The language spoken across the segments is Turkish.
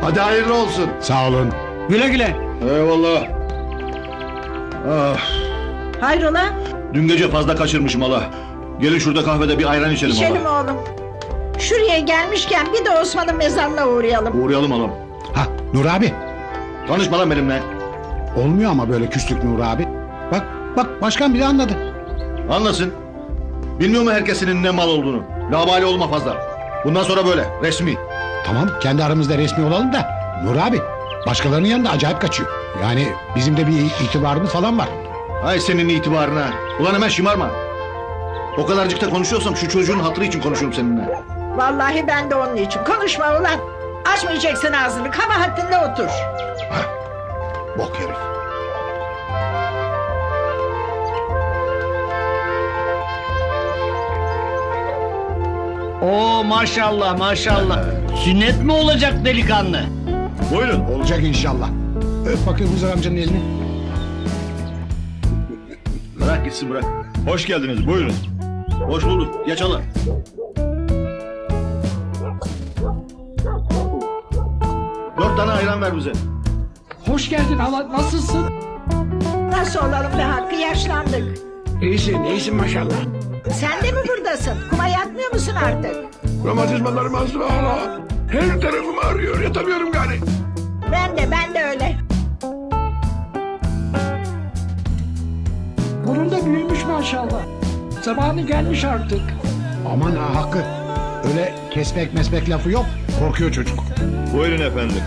Hadi hayırlı olsun. Sağ olun. Güle güle. Eyvallah. Ah, Hayrola? dün gece fazla kaçırmışım hala. Gelin şurada kahvede bir ayran içelim, İçelim hala. oğlum. Şuraya gelmişken bir de Osman'ın mezarına uğrayalım. Uğrayalım halam. Ha Nur abi. Tanışma lan benimle. Olmuyor ama böyle küslük Nur abi. Bak bak başkan bile anladı. Anlasın. Bilmiyor mu herkesinin ne mal olduğunu? Labali olma fazla. Bundan sonra böyle resmi. Tamam kendi aramızda resmi olalım da Nur abi başkalarının yanında acayip kaçıyor. Yani bizim de bir itibarımız falan var. Ay senin itibarına. Ulan hemen şımarma. O kadarcık da konuşuyorsam şu çocuğun hatırı için konuşuyorum seninle. Vallahi ben de onun için. Konuşma ulan. Açmayacaksın ağzını. Kabahatinde otur. Bok herif. Oo maşallah maşallah. Sünnet mi olacak delikanlı? Buyurun. Olacak inşallah. Öp bakayım Hızır amcanın elini. Bırak gitsin bırak. Hoş geldiniz buyurun. Hoş bulduk. Geç alın. Dört tane ayran ver bize. Hoş geldin hala nasılsın? Nasıl olalım be Hakkı yaşlandık. İyisin iyisin maşallah. Sen de mi buradasın? Kuma yatmıyor musun artık? Romatizmalarım azdı hala. Her tarafım ağrıyor yatamıyorum gari. Ben de ben de öyle. Burun da büyümüş maşallah. Zamanı gelmiş artık. Aman ha Hakkı. Öyle kesmek mesmek lafı yok. Korkuyor çocuk. Buyurun efendim.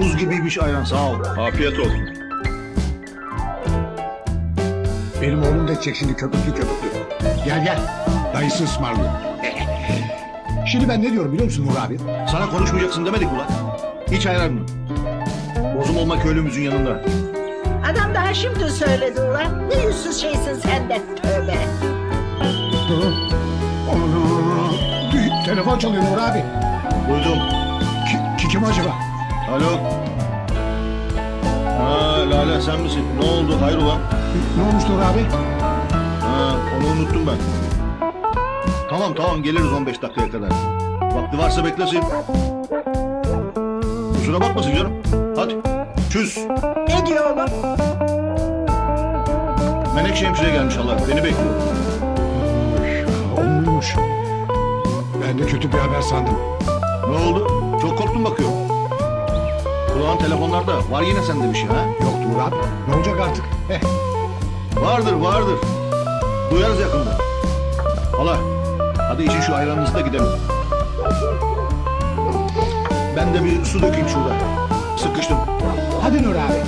Buz gibiymiş ayran sağ ol. Afiyet olsun. Benim oğlum da içecek şimdi köpüklü köpüklü. Gel gel. Dayısı ısmarlıyor. Şimdi ben ne diyorum biliyor musun Nur abi? Sana konuşmayacaksın demedik ulan. İç ayran mı? Bozum olma köylümüzün yanında. Adam daha şimdi söyledi ulan. Ne yüzsüz şeysin sen de. Tövbe. Ana! Bir telefon çalıyor Nur abi. Duydum. Ki, ki- kim acaba? Alo. Ha Lale sen misin? Ne oldu hayrola? Ne olmuş Nur abi? Ha onu unuttum ben. Tamam tamam geliriz 15 dakikaya kadar. Vakti varsa beklesin. Kusura bakmasın canım. Hadi. Çüz. Ne diyor oğlum? Menekşe hemşire gelmiş Allah. Beni bekliyor. Olmuş. Ben de kötü bir haber sandım. Ne oldu? Çok korktum bakıyorum. Kulağın telefonlarda. Var yine sende bir şey ha? Yok Nur abi. Ne olacak artık? Eh, Vardır vardır. Duyarız yakında. Hala. Hadi için şu ayranınızı da gidelim. Ben de bir su dökeyim şurada. Sıkıştım. hadi Nur abi.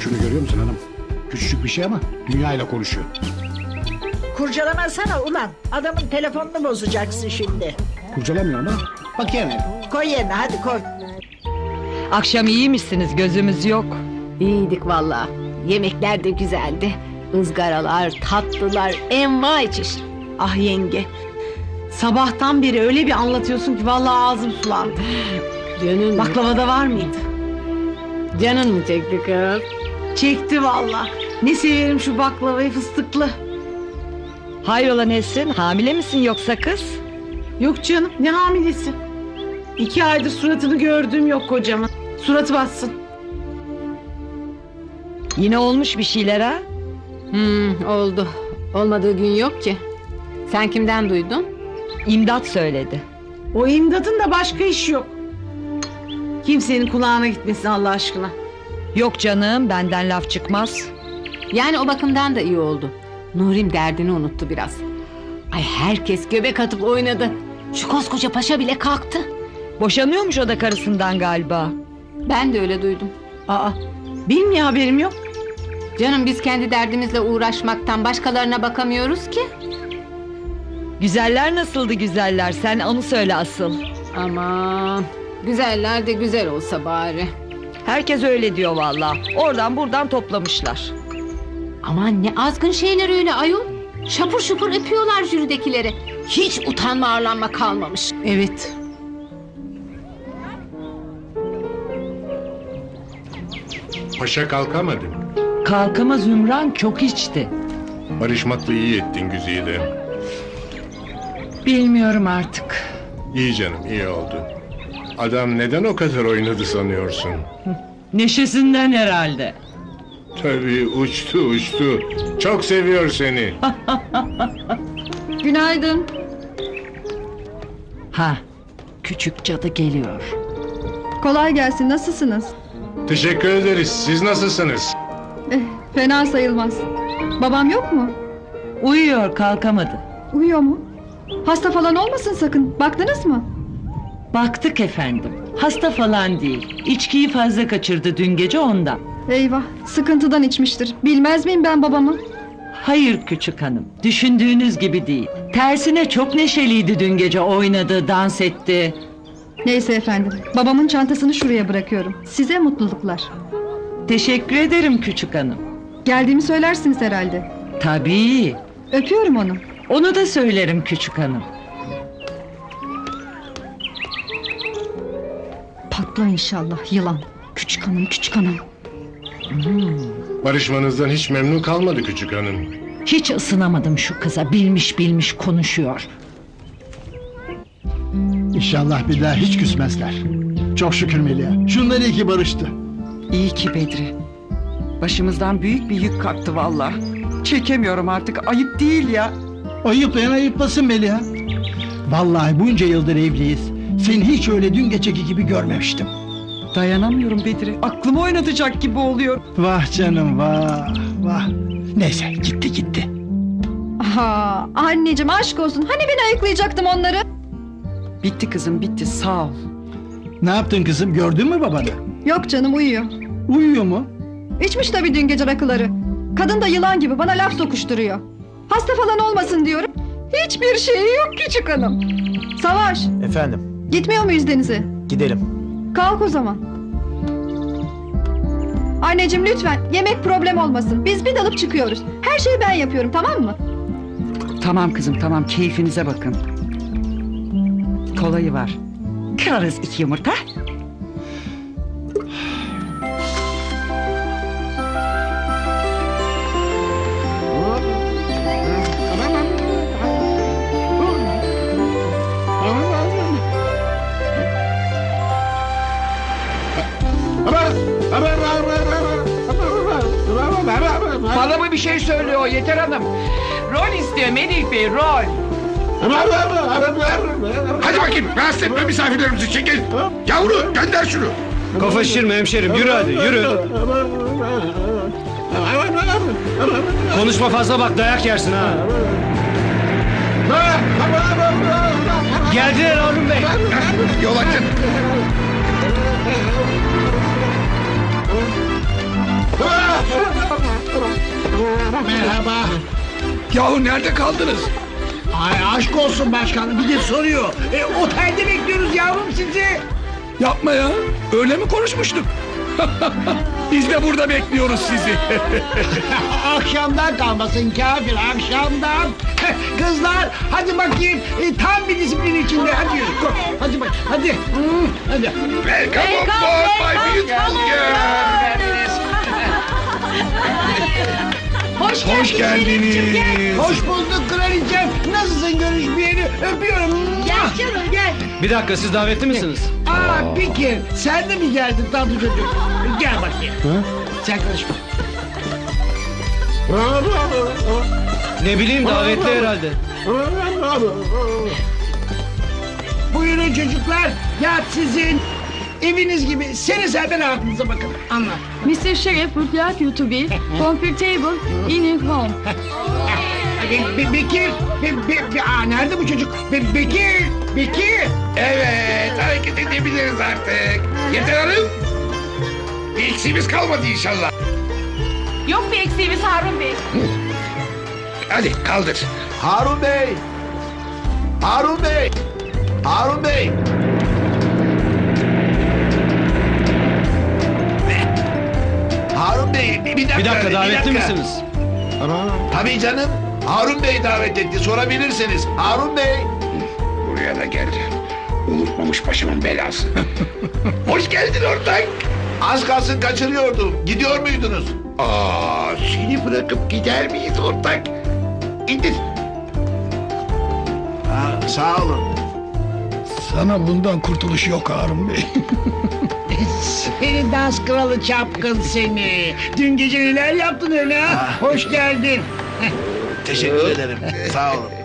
Şunu görüyor musun hanım? Küçücük bir şey ama dünyayla konuşuyor. Kurcalamasana ulan. Adamın telefonunu bozacaksın şimdi. Kurcalamıyor ama. Bak yerine. Koy yerine hadi koy. Akşam iyiymişsiniz gözümüz yok. İyiydik valla. Yemekler de güzeldi. Izgaralar, tatlılar, envai çeşit. Ah yenge. Sabahtan beri öyle bir anlatıyorsun ki vallahi ağzım sulandı. Canın Baklavada var mıydı? Canın mı çekti kız? Çekti vallahi. Ne severim şu baklavayı fıstıklı. Hayrola Nesrin hamile misin yoksa kız? Yok canım ne hamilesi. İki aydır suratını gördüğüm yok kocamın. Suratı bassın. Yine olmuş bir şeyler ha? Hmm, oldu. Olmadığı gün yok ki. Sen kimden duydun? İmdat söyledi. O imdadın da başka iş yok. Kimsenin kulağına gitmesin Allah aşkına. Yok canım benden laf çıkmaz. Yani o bakımdan da iyi oldu. Nurim derdini unuttu biraz. Ay herkes göbek atıp oynadı. Şu koskoca paşa bile kalktı. Boşanıyormuş o da karısından galiba. Ben de öyle duydum. Aa benim niye haberim yok? Canım biz kendi derdimizle uğraşmaktan başkalarına bakamıyoruz ki. Güzeller nasıldı güzeller sen onu söyle asıl. Aman güzeller de güzel olsa bari. Herkes öyle diyor valla. Oradan buradan toplamışlar. Aman ne azgın şeyler öyle ayol. Şapur şupur öpüyorlar jüridekileri. Hiç utanma arlanma kalmamış. Evet. Paşa kalkamadı. mı? Kalkamaz Ümran çok içti. Barışmakla iyi ettin Güzide. Bilmiyorum artık. İyi canım iyi oldu. Adam neden o kadar oynadı sanıyorsun? Neşesinden herhalde. Tabii uçtu uçtu. Çok seviyor seni. Günaydın. Ha, küçük cadı geliyor. Kolay gelsin. Nasılsınız? Teşekkür ederiz. Siz nasılsınız? Eh, fena sayılmaz. Babam yok mu? Uyuyor kalkamadı. Uyuyor mu? Hasta falan olmasın sakın. Baktınız mı? Baktık efendim. Hasta falan değil. İçkiyi fazla kaçırdı dün gece ondan. Eyvah. Sıkıntıdan içmiştir. Bilmez miyim ben babamı? Hayır küçük hanım. Düşündüğünüz gibi değil. Tersine çok neşeliydi dün gece oynadı, dans etti. Neyse efendim. Babamın çantasını şuraya bırakıyorum. Size mutluluklar. Teşekkür ederim küçük hanım. Geldiğimi söylersiniz herhalde. Tabii. Öpüyorum onu. Onu da söylerim küçük hanım. Patla inşallah yılan. Küçük hanım küçük hanım. Barışmanızdan hiç memnun kalmadı küçük hanım. Hiç ısınamadım şu kıza. Bilmiş bilmiş konuşuyor. İnşallah bir daha hiç küsmezler. Çok şükür Melia. Şundan iyi ki barıştı. İyi ki Bedri. Başımızdan büyük bir yük kalktı valla. Çekemiyorum artık. Ayıp değil ya. Ayıplayan ayıplasın Meliha. Vallahi bunca yıldır evliyiz. Seni hiç öyle dün geceki gibi görmemiştim. Dayanamıyorum Bedri. Aklımı oynatacak gibi oluyor. Vah canım vah vah. Neyse gitti gitti. Aha, anneciğim aşk olsun. Hani ben ayıklayacaktım onları? Bitti kızım bitti sağ ol. Ne yaptın kızım gördün mü babanı? Yok canım uyuyor. Uyuyor mu? İçmiş tabii dün gece rakıları. Kadın da yılan gibi bana laf sokuşturuyor. Hasta falan olmasın diyorum. Hiçbir şeyi yok küçük hanım. Savaş, Efendim gitmiyor muyuz denize? gidelim. Kalk o zaman. Anneciğim lütfen yemek problem olmasın. Biz bir dalıp çıkıyoruz. Her şeyi ben yapıyorum tamam mı? Tamam kızım tamam keyfinize bakın. Kolayı var. Kırarız iki yumurta. Bir şey söylüyor Yeter Hanım? Rol istiyor Melih Bey rol. Hadi bakayım rahatsız etme misafirlerimizi çekil. Yavru gönder şunu. Kafa şişirme hemşerim yürü hadi yürü. Konuşma fazla bak dayak yersin ha. Geldiler Harun Bey. Yol açın. Merhaba. Yahu nerede kaldınız? Ay aşk olsun başkanım. Bir de soruyor. E, otelde bekliyoruz yavrum sizi. Yapma ya. Öyle mi konuşmuştuk? Biz de burada bekliyoruz sizi. akşamdan kalmasın kafir akşamdan. Kızlar hadi bakayım. E, tam bir disiplin içinde. Hadi yürü. Hadi bak. Hadi. Hmm, hadi. Welcome on board my beautiful girl. Hoş geldiniz. Hoş bulduk kraliçem. Nasılsın görüşmeyeli? Öpüyorum. Gel canım gel. Bir dakika siz davetli misiniz? Aa Bekir sen de mi geldin tatlı çocuk? Gel bakayım. Sen karışma. Ne bileyim davetli herhalde. Buyurun çocuklar. Yat sizin. Eviniz gibi. Seni serbest rahatınıza bakın. Anla. Mr. Sheriff would like you to be comfortable in your home. Be- Be- Bekir. Be- Be- Be- Aa, nerede bu çocuk? Be- Bekir. Bekir. Evet hareket edebiliriz artık. Yeter Hanım. Bir eksiğimiz kalmadı inşallah. Yok bir eksiğimiz Harun Bey. Hadi kaldır. Harun Bey! Harun Bey! Harun Bey! Bey bir dakika. Bir dakika davetli dakika. misiniz? Tabii canım. Harun Bey davet etti. Sorabilirsiniz. Harun Bey. Buraya da geldi. Unutmamış başımın belası. Hoş geldin ortak. Az kalsın kaçırıyordum. Gidiyor muydunuz? Aa, seni bırakıp gider miyiz ortak? İndir. Ha, sağ olun. Sana bundan kurtuluş yok Harun Bey. Seni dans kralı çapkın seni. Dün gece neler yaptın öyle ha? Hoş geldin. Teşekkür ederim. Sağ olun.